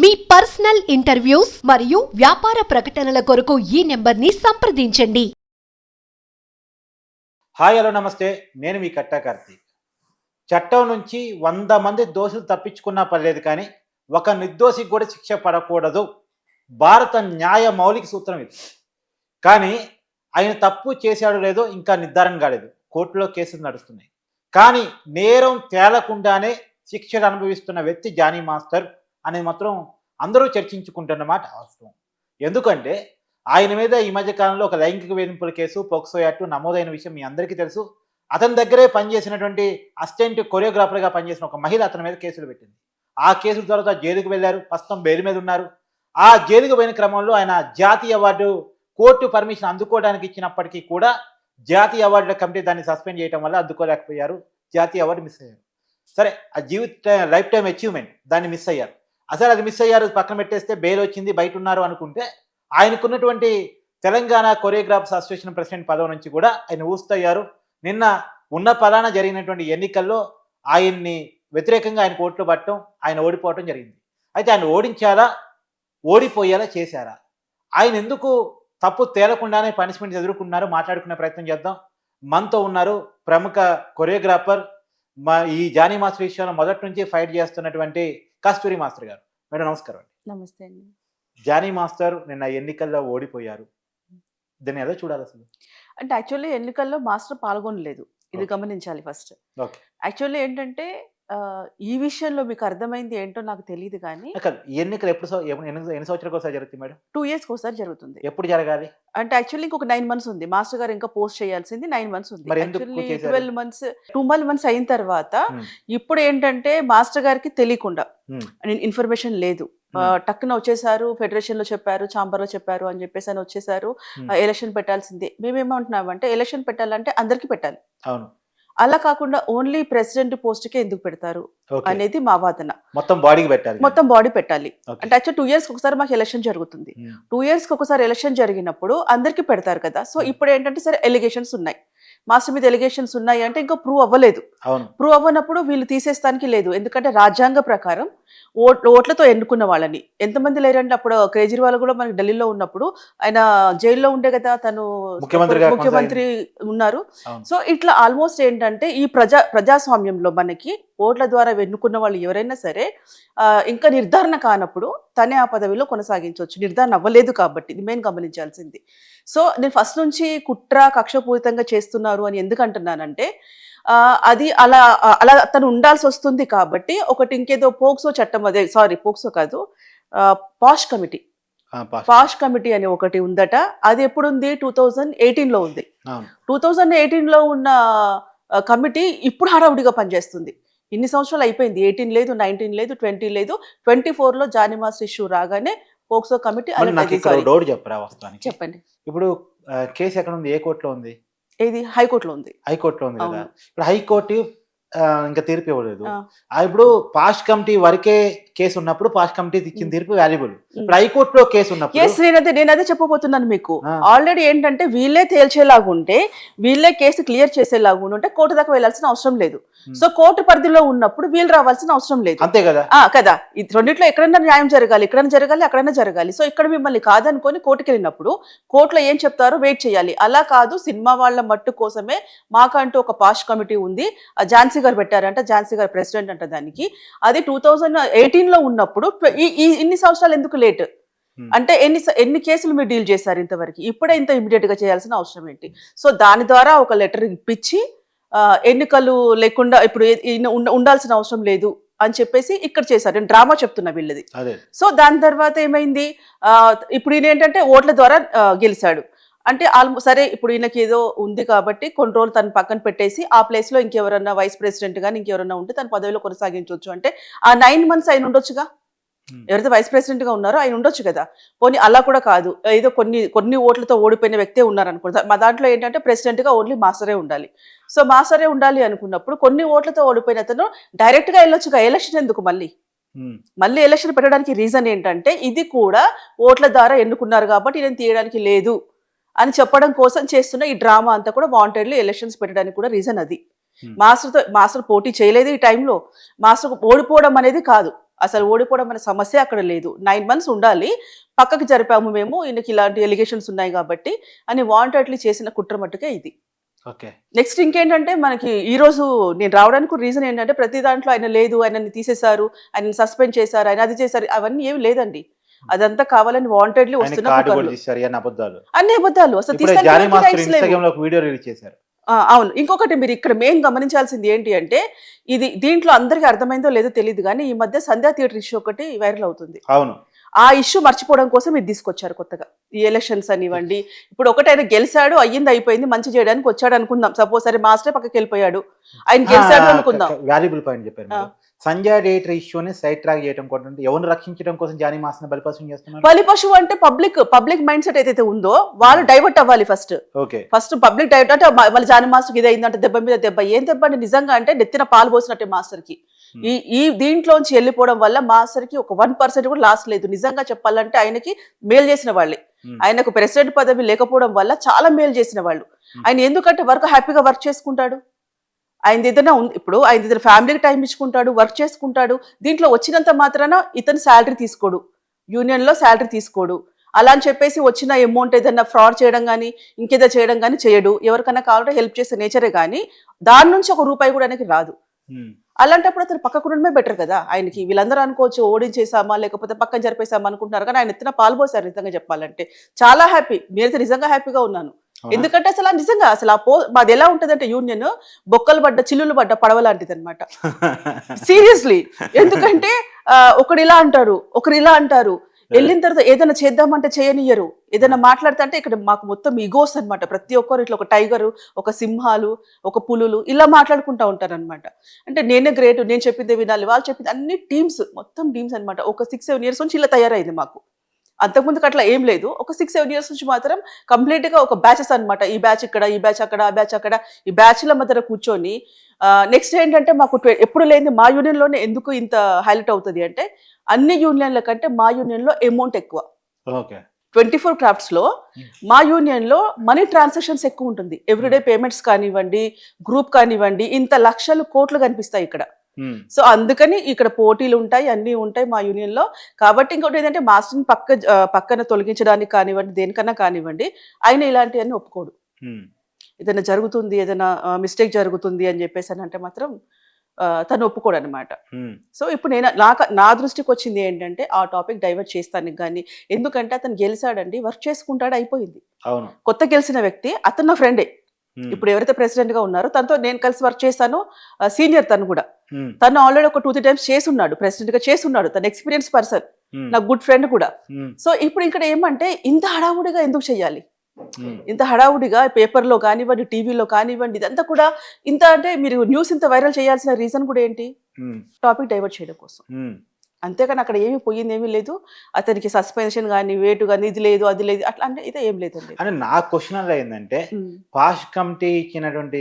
మీ personal interviews మరియు వ్యాపార ప్రకటనల కొరకు ఈ నెంబర్ని సంప్రదించండి. హాయ్ హలో నమస్తే. నేను మీ కట్టా కార్తీక్. చట్టం నుంచి వంద మంది దోషులు తప్పించుకున్నా పర్లేదు కానీ ఒక నిర్దోషికి కూడా శిక్ష పడకూడదు. భారత న్యాయ మౌలిక సూత్రం ఇది. కానీ ఆయన తప్పు చేశాడు లేదో ఇంకా నిర్ధారణ కాలేదు. కోర్టులో కేసులు నడుస్తున్నాయి. కానీ నేరం తేలకుండానే శిక్షలు అనుభవిస్తున్న వ్యక్తి జానీ మాస్టర్ అనేది మాత్రం అందరూ చర్చించుకుంటున్నమాట వాస్తవం ఎందుకంటే ఆయన మీద ఈ మధ్య కాలంలో ఒక లైంగిక వేధింపుల కేసు పోక్సో యాక్టు నమోదైన విషయం మీ అందరికీ తెలుసు. అతని దగ్గరే పనిచేసినటువంటి అసిస్టెంట్ కొరియోగ్రాఫర్గా పనిచేసిన ఒక మహిళ అతని మీద కేసులు పెట్టింది. ఆ కేసుల తర్వాత జైలుకు వెళ్ళారు. ప్రస్తుతం బెయిల్ మీద ఉన్నారు. ఆ జైలుకు పోయిన క్రమంలో ఆయన జాతీయ అవార్డు కోర్టు పర్మిషన్ అందుకోవడానికి ఇచ్చినప్పటికీ కూడా జాతీయ అవార్డుల కమిటీ దాన్ని సస్పెండ్ చేయడం వల్ల అందుకోలేకపోయారు. జాతీయ అవార్డు మిస్ అయ్యారు. సరే ఆ జీవిత లైఫ్ టైం అచీవ్మెంట్ దాన్ని మిస్ అయ్యారు. అసలు అది మిస్ అయ్యారు పక్కన పెట్టేస్తే బెయిల్ వచ్చింది బయట ఉన్నారు అనుకుంటే ఆయనకున్నటువంటి తెలంగాణ కొరియోగ్రాఫర్స్ అసోసియేషన్ ప్రెసిడెంట్ పదవి నుంచి కూడా ఆయన ఊస్తయ్యారు. నిన్న ఉన్న పలానా జరిగినటువంటి ఎన్నికల్లో ఆయన్ని వ్యతిరేకంగా ఆయన ఓట్లు పట్టడం ఆయన ఓడిపోవటం జరిగింది. అయితే ఆయన ఓడించారా ఓడిపోయేలా చేశారా? ఆయన ఎందుకు తప్పు తేలకుండానే పనిష్మెంట్ ఎదుర్కొన్నారు మాట్లాడుకునే ప్రయత్నం చేద్దాం. మనతో ఉన్నారు ప్రముఖ కొరియోగ్రాఫర్ మా ఈ జానీ మాస్టర్ విషయంలో మొదటి నుంచి ఫైట్ చేస్తున్నటువంటి కస్తూరి మాస్టర్ గారు. మేడం నమస్కారం అండి. నమస్తే అండి. జానీ మాస్టర్ నిన్న ఎన్నికల్లో ఓడిపోయారు. దీన్ని ఎలా చూడాలి అసలు? అంటే యాక్చువల్లీ ఎన్నికల్లో మాస్టర్ పాల్గొనలేదు. ఇది. గమనించాలి ఫస్ట్. ఓకే. యాక్చువల్లీ ఏంటంటే ఈ విషయంలో మీకు అర్థమైంది ఏంటో నాకు తెలియదు కానీ కాదు ఎన్నికలు ఎప్పుడు సం- ఎప్పుడు- ఎన్ని ఎన్ని సంవత్సరాలకు ఒకసారి జరుగుతుంది మేడం టూ ఇయర్స్కి ఒకసారి జరుగుతుంది ఎప్పుడు జరగాలి అంటే యాక్చువల్లీ ఇంకొక నైన్ మంత్స్ ఉంది మాస్టర్ గారు ఇంకా పోస్ట్ చేయాల్సింది నైన్ మంత్స్ ఉంది మరి ఎందుకు యాక్చువల్లీ చేశారు? Twelve months two twelve months అయిన తర్వాత Hmm. ఇప్పుడు ఏంటంటే మాస్టర్ గారికి తెలియకుండా Hmm. ఇన్ఫర్మేషన్ లేదు ఆ, Hmm. టక్కున వచ్చేసారు ఫెడరేషన్లో చెప్పారు ఛాంబర్లో చెప్పారు అని చెప్పేసి అని వచ్చేసారు Hmm. ఎలక్షన్ పెట్టాల్సిందే మేమేమంటున్నామంటే ఎలక్షన్ పెట్టాలంటే అందరికి పెట్టాలి అవును అలా కాకుండా ఓన్లీ ప్రెసిడెంట్ పోస్ట్ కే ఎందుకు పెడతారు అనేది మా వాదన. మొత్తం బాడీకి పెట్టాలి మొత్తం బాడీ పెట్టాలి. అంటే యాక్చువల్ టూ ఇయర్స్ ఒకసారి మాకు ఎలక్షన్ జరుగుతుంది. టూ ఇయర్స్కి ఒకసారి ఎలక్షన్ జరిగినప్పుడు అందరికి పెడతారు కదా. So Hmm. ఇప్పుడు ఏంటంటే సరే ఎలిగేషన్స్ ఉన్నాయి. మాస్టర్ మీద ఎలిగేషన్స్ ఉన్నాయి అంటే ఇంకా ప్రూవ్ అవ్వలేదు. ప్రూవ్ అవ్వనప్పుడు వీళ్ళు తీసేస్తానికి లేదు. ఎందుకంటే రాజ్యాంగ ప్రకారం ఓట్ ఓట్లతో ఎన్నుకున్న వాళ్ళని. ఎంతమంది లేరంటే అప్పుడు? కేజ్రీవాల్ కూడా మనకి ఢిల్లీలో ఉన్నప్పుడు ఆయన జైల్లో ఉండే కదా తను ముఖ్యమంత్రి ఉన్నారు. సో ఇట్లా ఆల్మోస్ట్ ఏంటంటే ఈ ప్రజా ప్రజాస్వామ్యంలో మనకి ఓట్ల ద్వారా ఎన్నుకున్న వాళ్ళు ఎవరైనా సరే ఇంకా నిర్ధారణ కానప్పుడు తనే ఆ పదవిలో కొనసాగించవచ్చు నిర్ధారణ అవ్వలేదు కాబట్టి ఇది మెయిన్ గమనించాల్సింది. సో నేను ఫస్ట్ నుంచి కుట్ర కక్షపూరితంగా చేస్తున్నారు అని ఎందుకు అంటున్నానంటే అది అలా అలా తను ఉండాల్సి వస్తుంది కాబట్టి ఒకటి ఇంకేదో పోక్సో చట్టం అదే సారీ పోక్సో కాదు పాష్ కమిటీ. పాష్. కమిటీ అని ఒకటి ఉందట. అది ఎప్పుడు ఉంది టూ థౌజండ్ ఎయిటీన్లో ఉంది. టూ థౌజండ్ ఎయిటీన్లో ఉన్న కమిటీ ఇప్పుడు హడావుడిగా పనిచేస్తుంది. ఇన్ని సంవత్సరాలు అయిపోయింది. ఎయిటీన్ లేదు నైన్టీన్ లేదు ట్వంటీ లేదు. ట్వంటీ ఫోర్లో జానిమాస్ ఇష్యూ రాగానే పోక్సో కమిటీ డౌట్ చెప్పరా వాస్తవానికి? చెప్పండి. ఇప్పుడు కేసు ఎక్కడ ఉంది ఏ కోర్టులో ఉంది? ఇది హైకోర్టులో ఉంది. హైకోర్టులో ఉంది కదా. ఇప్పుడు హైకోర్టు ఇంకా తీర్పు ఇవ్వలేదు. ఇప్పుడు పాస్ కమిటీ వరకే కేసు ఉన్నప్పుడు పాస్ కమిటీ ఇచ్చిన. తీర్పు వాల్యుబుల్. ఇప్పుడు హైకోర్టులో కేసు ఉన్నప్పుడు ఎస్ నేనదే నేనదే చెప్పబోతున్నాను మీకు. ఆల్రెడీ ఏంటంటే వీళ్ళే తేల్చేలాగుంటే వీళ్ళే కేసు క్లియర్ చేసేలాగా ఉంటే కోర్టు దాకా వెళ్ళాల్సిన అవసరం లేదు. సో కోర్టు పరిధిలో ఉన్నప్పుడు వీళ్ళు రావాల్సిన అవసరం లేదు. అంతే కదా? కదా. ఈ రెండిట్లో ఎక్కడైనా న్యాయం జరగాలి ఎక్కడైనా జరగాలి అక్కడైనా జరగాలి. సో ఇక్కడ మిమ్మల్ని కాదనుకొని కోర్టుకి వెళ్ళినప్పుడు కోర్టులో ఏం చెప్తారో వెయిట్ చేయాలి. అలా కాదు సినిమా వాళ్ళ మట్టు కోసమే మాకంటూ ఒక పాష్ కమిటీ ఉంది. ఆ ఝాన్సీ గారు పెట్టారంట ఝాన్సీ గారు ప్రెసిడెంట్ అంట దానికి. అది టూ థౌజండ్ ఎయిటీన్లో ఉన్నప్పుడు ఇన్ని సంవత్సరాలు ఎందుకు లేట్? Hmm. అంటే ఎన్ని ఎన్ని కేసులు మీరు డీల్ చేశారు ఇంతవరకు? ఇప్పుడే ఇంత ఇమీడియట్గా చేయాల్సిన అవసరం ఏంటి? సో దాని ద్వారా ఒక లెటర్ ఇప్పించి ఎన్నికలు లేకుండా ఇప్పుడు ఉండాల్సిన అవసరం లేదు అని చెప్పేసి ఇక్కడ చేశారు. నేను డ్రామా చెప్తున్నా వీళ్ళది. సో దాని తర్వాత ఏమైంది? ఇప్పుడు ఈయన ఏంటంటే ఓట్ల ద్వారా గెలిచాడు. అంటే ఆల్మో సరే ఇప్పుడు ఈయనకి ఏదో ఉంది కాబట్టి కొన్ని రోజులు తను పక్కన పెట్టేసి ఆ ప్లేస్లో ఇంకెవరన్నా వైస్ ప్రెసిడెంట్ కానీ ఇంకెవరన్నా ఉంటే తన పదవిలో కొనసాగించవచ్చు. అంటే ఆ నైన్ మంత్స్ ఆయన ఉండొచ్చుగా? Hmm. ఎవరైతే వైస్ ప్రెసిడెంట్గా ఉన్నారో ఆయన ఉండొచ్చు కదా? పోనీ అలా కూడా కాదు. ఏదో కొన్ని కొన్ని ఓట్లతో ఓడిపోయిన వ్యక్తే ఉన్నారు అనుకుంటా మా దాంట్లో ఏంటంటే ప్రెసిడెంట్గా ఓన్లీ మాస్టరే ఉండాలి. సో మాస్టరే ఉండాలి అనుకున్నప్పుడు కొన్ని ఓట్లతో ఓడిపోయిన అతను డైరెక్ట్గా వెళ్ళొచ్చుగా. ఎలక్షన్ ఎందుకు మళ్ళీ? ఉమ్. మళ్ళీ ఎలక్షన్ పెట్టడానికి రీజన్ ఏంటంటే ఇది కూడా ఓట్ల ద్వారా ఎన్నుకున్నారు కాబట్టి నేను తీయడానికి లేదు. అని చెప్పడం కోసం చేస్తున్న ఈ డ్రామా అంతా కూడా వాంటెడ్లీ ఎలక్షన్స్ పెట్టడానికి కూడా రీజన్ అది. మాస్టర్తో మాస్టర్ పోటీ చేయలేదు ఈ టైంలో. మాస్టర్ ఓడిపోవడం అనేది కాదు. అసలు ఓడిపోవడం అనే సమస్య అక్కడ లేదు. నైన్ మంత్స్ ఉండాలి. పక్కకి జరిపాము మేము. ఈయనకి ఇలాంటి ఎలిగేషన్స్ ఉన్నాయి కాబట్టి అని వాంటెడ్లీ చేసిన కుట్ర మట్టుకే ఇది. ఓకే. నెక్స్ట్ ఇంకేంటంటే మనకి ఈ రోజు నేను రావడానికి రీజన్ ఏంటంటే ప్రతి దాంట్లో ఆయన లేదు ఆయనని తీసేశారు ఆయన సస్పెండ్ చేశారు ఆయన అది చేశారు అవన్నీ ఏమి లేదండి. అదంతా కావాలని వాంటెడ్లీ వస్తున్న అబద్ధాలు. అన్ని అబద్ధాలు. అసలు వీడియో రిలీజ్ చేశారు. అవును. ఇంకొకటి మీరు ఇక్కడ మెయిన్ గమనించాల్సింది ఏంటి అంటే ఇది దీంట్లో అందరికీ అర్థమైందో లేదో తెలియదు కానీ ఈ మధ్య సంధ్యా థియేటర్ ఇష్యూ ఒకటి వైరల్ అవుతుంది. అవును. ఆ ఇష్యూ మర్చిపోవడం కోసం ఇది తీసుకొచ్చారు కొత్తగా. ఈ ఎలక్షన్స్ అనివ్వండి. ఇప్పుడు ఒకటి ఆయన గెలిచాడు అయ్యింది అయిపోయింది మంచి చేయడానికి వచ్చాడు అనుకుందాం. సపోజ్ సరే మాస్టర్ పక్కకి వెళ్ళిపోయాడు. ఆయన గెలిచాడు అనుకుందాం. వాల్యుబుల్ పాయింట్ చెప్పారు. మీరు. సంజయ్ డేటర్ ఇష్యూని సైడ్ ట్రాక్ చేయడం కోసం ఎవరిని రక్షించడం కోసం జానీ మాస్టర్ బలిపాసం చేస్తున్నారు? బలి పశువు అంటే పబ్లిక్ పబ్లిక్ మైండ్ సెట్ ఏదైతే ఉందో వాళ్ళు డైవర్ట్ అవ్వాలి first. Okay. First public divert అంటే మళ్ళీ జాని మాస్టర్కి ఇది అయిందంటే దెబ్బ మీద దెబ్బ. ఏం దెబ్బ అంటే నిజంగా అంటే నెత్తిన పాలు పోసినట్టే మాస్టర్కి. ఈ ఈ దీంట్లోంచి వెళ్ళిపోవడం వల్ల మాస్టర్కి ఒక వన్ పర్సెంట్ కూడా లాస్ లేదు. నిజంగా చెప్పాలంటే ఆయనకి మేలు చేసిన వాళ్ళే. Hmm. ఆయనకు ప్రెసిడెంట్ పదవి లేకపోవడం వల్ల చాలా మేలు చేసిన వాళ్ళు. Hmm. ఆయన ఎందుకంటే వర్క్ హ్యాపీగా వర్క్ చేసుకుంటాడు? ఆయన ఏదైనా ఉంది. ఇప్పుడు ఆయన ఏదైనా ఫ్యామిలీకి టైం ఇచ్చుకుంటాడు వర్క్ చేసుకుంటాడు. దీంట్లో వచ్చినంత మాత్రాన ఇతను శాలరీ తీసుకోడు. యూనియన్లో శాలరీ తీసుకోడు. అలా అని చెప్పేసి వచ్చిన అమౌంట్ ఏదైనా ఫ్రాడ్ చేయడం కానీ ఇంకేదో చేయడం కానీ చేయడు. ఎవరికైనా కావాలంటే హెల్ప్ చేసే నేచరే కానీ దాని నుంచి ఒక రూపాయి కూడా ఆయనకి రాదు. అలాంటప్పుడు అతను పక్కకు ఉండడమే బెటర్ కదా. ఆయనకి వీళ్ళందరూ అనుకోవచ్చు ఓడించేసామా లేకపోతే పక్కన జరిపేసామా అనుకుంటున్నారు. కానీ ఆయన ఎత్తిన పాల్పోసారు నిజంగా చెప్పాలంటే. చాలా హ్యాపీ నేనైతే నిజంగా హ్యాపీగా ఉన్నాను? ఎందుకంటే అసలు నిజంగా అసలు ఆ పో మాది ఎలా ఉంటదంటే యూనియన్ బొక్కలు పడ్డ చిల్లులు పడ్డ పడవ లాంటిది అనమాట సీరియస్లీ ఎందుకంటే ఒకడు ఇలా అంటారు ఒకరు ఇలా అంటారు. వెళ్ళిన తర్వాత ఏదైనా చేద్దామంటే చేయనియ్యరు. ఏదైనా మాట్లాడితే అంటే ఇక్కడ మాకు మొత్తం ఇగోస్ అన్నమాట. ప్రతి ఒక్కరు ఇట్లా ఒక టైగరు ఒక సింహాలు ఒక పులులు ఇలా మాట్లాడుకుంటా ఉంటారు అనమాట అంటే నేనే గ్రేట్ నేను చెప్పిందే వినాలి వాళ్ళు చెప్పింది అన్ని టీమ్స్ మొత్తం టీమ్స్ అన్నమాట. ఒక సిక్స్ సెవెన్ ఇయర్స్ నుంచి ఇలా తయారైంది మాకు. అంతకుముందుకు అట్లా ఏం లేదు. ఒక సిక్స్ సెవెన్ ఇయర్స్ నుంచి మాత్రం కంప్లీట్గా ఒక బ్యాచెస్ అన్నమాట. ఈ బ్యాచ్ ఇక్కడ ఈ బ్యాచ్ అక్కడ ఆ బ్యాచ్ అక్కడ ఈ బ్యాచ్ల మధ్య కూర్చొని నెక్స్ట్ ఏంటంటే మాకు ఎప్పుడు లేని మా యూనియన్లోనే ఎందుకు ఇంత హైలైట్ అవుతుంది అంటే అన్ని యూనియన్ల కంటే మా యూనియన్లో అమౌంట్ ఎక్కువ. ఓకే. ట్వంటీ ఫోర్ క్రాఫ్ట్స్లో Hmm. మా యూనియన్లో మనీ ట్రాన్సాక్షన్స్ ఎక్కువ ఉంటుంది. ఎవ్రీడే పేమెంట్స్ కానివ్వండి గ్రూప్ కానివ్వండి ఇంత లక్షలు కోట్లు కనిపిస్తాయి ఇక్కడ. సో అందుకని ఇక్కడ పోటీలు ఉంటాయి అన్నీ ఉంటాయి మా యూనియన్లో కాబట్టి ఇంకోటి ఏంటంటే మాస్టర్ని పక్క పక్కన తొలగించడానికి కానివ్వండి దేనికన్నా కానివ్వండి ఆయన ఇలాంటివన్నీ ఒప్పుకోడు ఉమ్. ఏదైనా జరుగుతుంది ఏదైనా మిస్టేక్ జరుగుతుంది అని చెప్పేసి అని అంటే మాత్రం తను ఒప్పుకోడు అనమాట ఉమ్. సో ఇప్పుడు నేను నాకు నా దృష్టికి వచ్చింది ఏంటంటే ఆ టాపిక్ డైవర్ట్ చేస్తానికి కానీ ఎందుకంటే అతను గెలిచాడండి వర్క్ చేసుకుంటాడు అయిపోయింది అవును కొత్త గెలిచిన వ్యక్తి అతను నా ఫ్రెండే. ఇప్పుడు ఎవరైతే ప్రెసిడెంట్గా ఉన్నారో తనతో నేను కలిసి వర్క్ చేస్తాను సీనియర్ తను కూడా. తను ఆల్రెడీ ఒక టూ త్రీ టైమ్స్ చేస్తున్నాడు ప్రెసిడెంట్గా చేస్తున్నాడు తన ఎక్స్పీరియన్స్ పర్సన్. నా గుడ్ ఫ్రెండ్ కూడా. సో ఇప్పుడు ఇక్కడ ఏమంటే ఇంత హడావుడిగా ఎందుకు చేయాలి ఉమ్. ఇంత హడావుడిగా పేపర్లో కానివ్వండి టీవీలో కానివ్వండి ఇదంతా కూడా ఇంత అంటే మీరు న్యూస్ ఇంత వైరల్ చేయాల్సిన రీజన్ కూడా ఏంటి. టాపిక్ డైవర్ట్ చేయడం కోసం. అంతేకాని అక్కడ ఏమీ పోయింది ఏమీ లేదు. అతనికి సస్పెన్షన్ కానీ వేటు కానీ ఇది లేదు అది లేదు అట్లా అంటే ఇదే ఏం లేదండి. అని నా క్వశ్చన్ ఏంటంటే ఉమ్. పాష్ కమిటీ ఇచ్చినటువంటి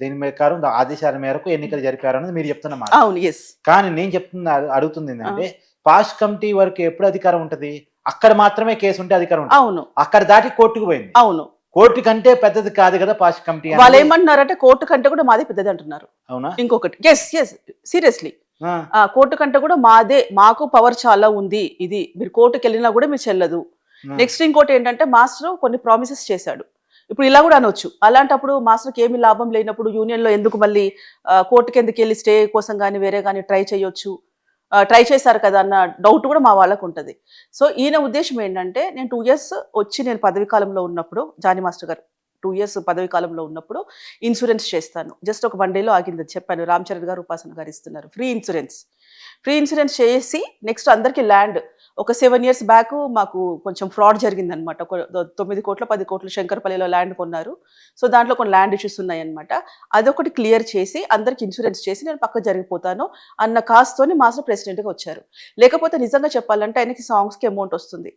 దీని ప్రకారం ఆదేశాల మేరకు ఎన్నికలు జరిపారు అనేది మీరు చెప్తున్నమాట అవును ఎస్ కానీ నేను చెప్తున్న అడుగుతుంది ఏంటంటే పాష్ కమిటీ వరకు ఎప్పుడు అధికారం ఉంటది? అక్కడ మాత్రమే కేసు ఉంటే అధికారం ఉంటుంది. అవును. అక్కడ దాటి కోర్టుకు పోయింది. అవును. కోర్టు కంటే పెద్దది కాదు కదా పాష్ కమిటీ. వాళ్ళు ఏమంటున్నారంటే కోర్టు కంటే కూడా మాదే పెద్దది అంటున్నారు. అవునా? ఇంకొకటి ఎస్ ఎస్ సీరియస్లీ కోర్టు కంటే కూడా మాదే మాకు పవర్ చాలా ఉంది. ఇది మీరు కోర్టుకి వెళ్ళినా కూడా మీరు చెల్లదు. నెక్స్ట్ ఇంకోటి ఏంటంటే మాస్టర్ కొన్ని ప్రామిసెస్ చేశాడు. ఇప్పుడు ఇలా కూడా అనొచ్చు. అలాంటప్పుడు మాస్టర్కి ఏమి లాభం లేనప్పుడు యూనియన్లో ఎందుకు మళ్ళీ కోర్టుకి ఎందుకు వెళ్ళి స్టే కోసం కానీ వేరే కానీ ట్రై చేయొచ్చు? ట్రై చేశారు కదా అన్న డౌట్ కూడా మా వాళ్ళకు ఉంటుంది. సో ఈయన ఉద్దేశం ఏంటంటే నేను టూ ఇయర్స్ వచ్చి నేను పదవి కాలంలో ఉన్నప్పుడు జానీ మాస్టర్ గారు టూ ఇయర్స్ పదవి కాలంలో ఉన్నప్పుడు ఇన్సూరెన్స్ చేస్తాను. జస్ట్ ఒక వన్ డేలో ఆగింది చెప్పాను. రామ్ చరణ్ గారు ఉపాసన గారు ఇస్తున్నారు. Free insurance. ఫ్రీ ఇన్సూరెన్స్ చేసి నెక్స్ట్ అందరికీ ల్యాండ్. ఒక సెవెన్ ఇయర్స్ బ్యాక్ మాకు కొంచెం ఫ్రాడ్ జరిగిందనమాట. ఒక తొమ్మిది కోట్ల పది కోట్ల శంకర్పల్లిలో ల్యాండ్ కొన్నారు. సో దాంట్లో కొన్ని ల్యాండ్ ఇష్యూస్ ఉన్నాయన్నమాట. అదొకటి క్లియర్ చేసి అందరికి ఇన్సూరెన్స్ చేసి నేను పక్క జరిగిపోతాను అన్న కాస్తోని మాస్టర్ ప్రెసిడెంట్గా వచ్చారు. లేకపోతే నిజంగా చెప్పాలంటే ఆయనకి సాంగ్స్కి అమౌంట్ వస్తుంది.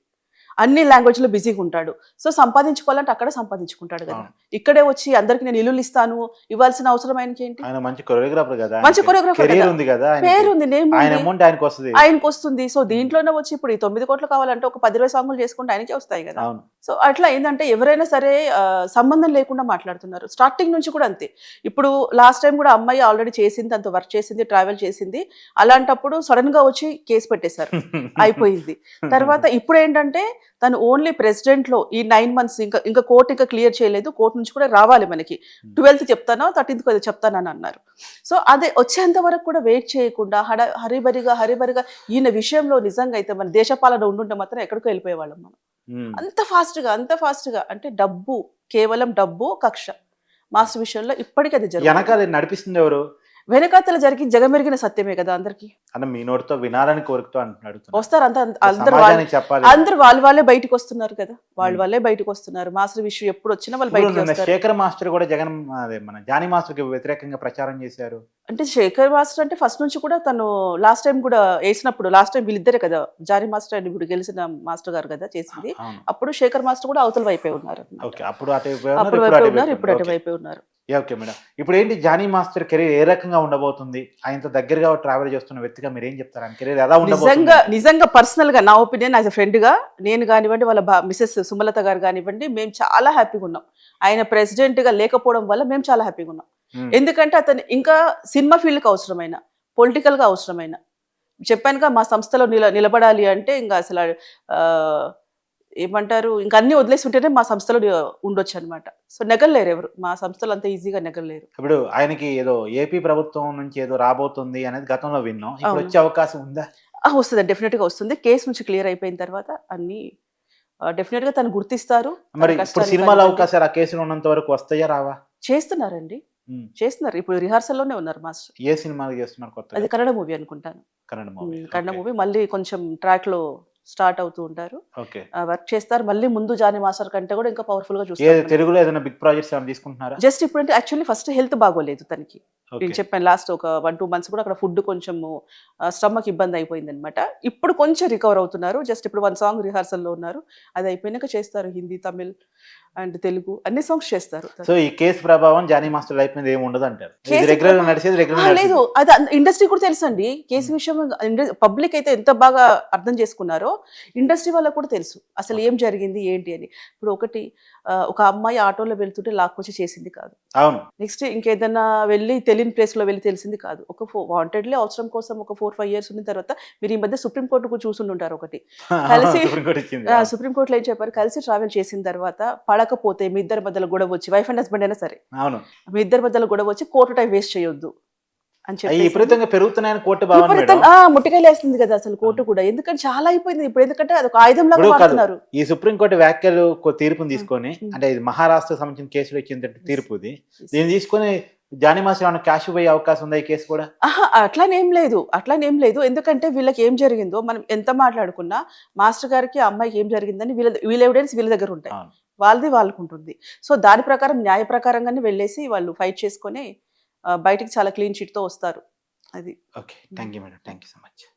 అన్ని లాంగ్వేజ్లో బిజీగా ఉంటాడు. సో సంపాదించుకోవాలంటే అక్కడ సంపాదించుకుంటాడు కదా. ఇక్కడే వచ్చి అందరికి నేను ఇల్లులు ఇస్తాను ఇవ్వాల్సిన అవసరం ఆయనకి ఏంటి? మంచి కొరియోగ్రాఫర్ కదా మంచి. ఉంది కదా. పేరు ఉంది. నేమ్ ఆయనకు వస్తుంది. సో దీంట్లోనే వచ్చి ఇప్పుడు ఈ తొమ్మిది కోట్లు కావాలంటే ఒక పది ఇరవై సాంగులు చేసుకుంటే ఆయనకే వస్తాయి కదా. సో అట్లా ఏంటంటే ఎవరైనా సరే సంబంధం లేకుండా మాట్లాడుతున్నారు. స్టార్టింగ్ నుంచి కూడా అంతే. ఇప్పుడు లాస్ట్ టైం కూడా అమ్మాయి ఆల్రెడీ చేసింది అంత వర్క్ చేసింది ట్రావెల్ చేసింది. అలాంటప్పుడు సడన్గా వచ్చి కేసు పెట్టేశారు. అయిపోయింది. తర్వాత ఇప్పుడు ఏంటంటే తను ఓన్లీ ప్రెసిడెంట్లో ఈ నైన్ మంత్స్ ఇంకా ఇంకా కోర్టు ఇంకా క్లియర్ చేయలేదు. కోర్టు నుంచి కూడా రావాలి మనకి. ట్వెల్త్ చెప్తానో థర్టీన్త్ అది చెప్తానని అన్నారు. సో అదే వచ్చేంత వరకు కూడా వెయిట్ చేయకుండా హడ హరిబరిగా హరిబరిగా ఈయన విషయంలో నిజంగా అయితే మన దేశపాలన ఉండుంటే మాత్రం ఎక్కడికో వెళ్ళిపోయేవాళ్ళం మనం. ఉమ్. అంత ఫాస్ట్గా అంత ఫాస్ట్గా అంటే డబ్బు కేవలం డబ్బు కక్ష. మాస్టర్ విషయంలో ఇప్పటికీ అది జరుగుతుంది. నడిపిస్తుంది ఎవరు? వెనకాతల జరిగి జగమెరిగిన సత్యమే కదా అందరికి. అన్న మీ నోటితో వినాలని కోరుకుతూ అంటున్నాడు వస్తారు అంత అందరు చెప్పాలి అందరు వాళ్ళు వాళ్ళే బయటకు వస్తున్నారు కదా. వాళ్ళు. వాళ్ళే బయటకు వస్తున్నారు. మాస్టర్ విషయం ఎప్పుడు వచ్చినా వాళ్ళు బయటకు వస్తారు. శేఖర్ మాస్టర్ కూడా జగన్ మన జానీ మాస్టర్కి వ్యతిరేకంగా ప్రచారం చేశారు. అంటే శేఖర్ మాస్టర్ అంటే ఫస్ట్ నుంచి కూడా తను లాస్ట్ టైం కూడా వేసినప్పుడు లాస్ట్ టైం వీళ్ళిద్దరే కదా జారీ మాస్టర్ అని ఇప్పుడు గెలిచిన మాస్టర్ గారు కదా చేసింది. అప్పుడు శేఖర్ మాస్టర్ కూడా అవతల వైపే ఉన్నారు అప్పుడు అటు వైపు ఉన్నారు, ఇప్పుడు అటు వైపు ఉన్నారు. ఉన్నారు ఓకే. మేడం ఇప్పుడు ఏంటి జానీ మాస్టర్ కెరీర్ ఏ రకంగా ఉండబోతుంది? ఆయనతో దగ్గరగా ట్రావెల్ చేస్తున్న వ్యక్తిగా మీరు ఏం చెప్తారు? ఆయన కెరీర్ ఎలా నిజంగా నిజంగా పర్సనల్గా నా ఒపీనియన్ యాజ్ అ ఫ్రెండ్గా నేను కానివ్వండి వాళ్ళ మిసెస్ సుమలత గారు కానివ్వండి మేము చాలా హ్యాపీగా ఉన్నాం ఆయన ప్రెసిడెంట్గా లేకపోవడం వల్ల మేము చాలా హ్యాపీగా ఉన్నాం ఉమ్. ఎందుకంటే అతను ఇంకా సినిమా ఫీల్డ్కి అవసరమైన పొలిటికల్గా అవసరమైన. చెప్పానుగా మా సంస్థలో నిల నిలబడాలి అంటే ఇంకా అసలు ఏమంటారు ఇంకా అన్ని వదిలేసి ఉంటేనే మా సంస్థలో ఉండొచ్చు అనమాట సో నెగలేరు ఎవరు. మా సంస్థలో అంత ఈజీగా నెగలేరు ఇప్పుడు ఆయనకి ఏదో ఏపీ ప్రభుత్వం నుంచి ఏదో రాబోతుంది అనేది గతంలో విన్నాం. ఇప్పుడు. వచ్చే అవకాశం ఉందా? వస్తుంది. డెఫినెట్గా వస్తుంది. కేసు నుంచి క్లియర్ అయిపోయిన తర్వాత అన్ని డెఫినెట్గా తను గుర్తిస్తారు. మరి ఇప్పుడు సినిమాలో. అవకాశాలు ఆ కేసులు ఉన్నంత వరకు వస్తాయా రావా? చేస్తున్నారండి. చేస్తున్నారు. ఇప్పుడు రిహార్సల్లోనే ఉన్నారు మాస్టర్. ఏ సినిమాలు చేస్తున్నారు అది కొత్తగా కన్నడ మూవీ అనుకుంటాను. కన్నడ మూవీ. కన్నడ మూవీ మళ్ళీ కొంచెం ట్రాక్లో స్టార్ట్ అవుతూ ఉంటారు. వర్క్ చేస్తారు. మళ్ళీ ముందు జానీ మాస్టర్ కంటే కూడా ఇంకా పవర్ఫుల్గా చూస్తారు తెలుగులో ఏదైనా బిగ్ ప్రాజెక్ట్స్ ఏమైనా తీసుకుంటున్నారా? జస్ట్ ఇప్పుడు అంటే యాక్చువల్లీ ఫస్ట్ హెల్త్ బాగోలేదు తనకి. నేను చెప్పాను లాస్ట్ ఒక వన్ టూ మంత్స్ కూడా అక్కడ ఫుడ్ కొంచెం స్టమక్ ఇబ్బంది అయిపోయింది అనమాట ఇప్పుడు కొంచెం రికవర్ అవుతున్నారు. జస్ట్ ఇప్పుడు వన్ సాంగ్ రిహార్సల్లో ఉన్నారు. అది అయిపోయినాక చేస్తారు హిందీ తమిళ్. అండ్ తెలుగు అన్ని సాంగ్స్ చేస్తారు. సో ఈ కేసు ప్రభావం జానీ మాస్టర్ లైఫ్ మీద ఏమి ఉండదు అంటారు? రెగ్యులర్ నడిచేది రెగ్యులర్ లేదు. అది ఇండస్ట్రీ కూడా తెలుసండి. కేసు విషయం పబ్లిక్ అయితే ఎంత బాగా అర్థం చేసుకున్నారో ఇండస్ట్రీ వాళ్ళకు కూడా తెలుసు. అసలు ఏం జరిగింది ఏంటి అని. ఇప్పుడు ఒకటి ఒక అమ్మాయి ఆటోలో వెళ్తుంటే లాక్కొచ్చి చేసింది కాదు. అవును. నెక్స్ట్ ఇంకేదైనా వెళ్ళి తెలియని ప్లేస్లో వెళ్ళి తెలిసింది కాదు. ఒక వాంటెడ్లీ అవసరం కోసం ఒక ఫోర్ ఫైవ్ ఇయర్స్ ఉన్న తర్వాత మీరు ఈ మధ్య సుప్రీం కోర్టుకు చూసుంటారు ఒకటి. కలిసి- సుప్రీంకోర్టు ఇచ్చింది ఆ, సుప్రీం కోర్టులో ఏం చెప్పారు? కలిసి ట్రావెల్ చేసిన తర్వాత పడకపోతే మీ ఇద్దరి మధ్యలో గొడవ వచ్చి వైఫ్ అండ్ హస్బెండ్ అయినా సరే అవును. మీ ఇద్దరి మధ్యలో గొడవ వచ్చి కోర్టు టైం వేస్ట్ చేయొద్దు అని అవి చెప్పి విపరీతంగా పెరుగుతున్నాయని కోర్టు భావన మేడం. విపరీతంగా ముట్టికాయలు వేస్తుంది కదా అసలు కోర్టు కూడా. ఎందుకంటే చాలా అయిపోయింది ఇప్పుడు. ఎందుకంటే అది ఒక ఆయుధం లాగా ఈ సుప్రీంకోర్టు వ్యాఖ్యలు తీర్పుని తీసుకొని. అంటే ఇది మహారాష్ట్ర సంబంధించిన కేసులో ఇచ్చిన తీర్పు ఇది. దీన్ని తీసుకొని జానీ మాస్టర్ ఏమైనా క్యాష్ పోయే అవకాశం ఉందా ఈ కేసు కూడా? అట్లానేం లేదు. అట్లానేం లేదు. ఎందుకంటే వీళ్ళకి ఏం జరిగిందో మనం ఎంత మాట్లాడుకున్నా మాస్టర్ గారికి అమ్మాయికి ఏం జరిగిందని వీళ్ళ వీళ్ళ ఎవిడెన్స్ వీళ్ళ దగ్గర ఉంటాయి. వాళ్ళది వాళ్ళకు ఉంటుంది సో దాని ప్రకారం న్యాయ ప్రకారంగానే వెళ్ళేసి వాళ్ళు ఫైట్ చేసుకొని బయటికి చాలా క్లీన్ చిట్తో వస్తారు. అది. Okay. Thank you madam. Thank you so much.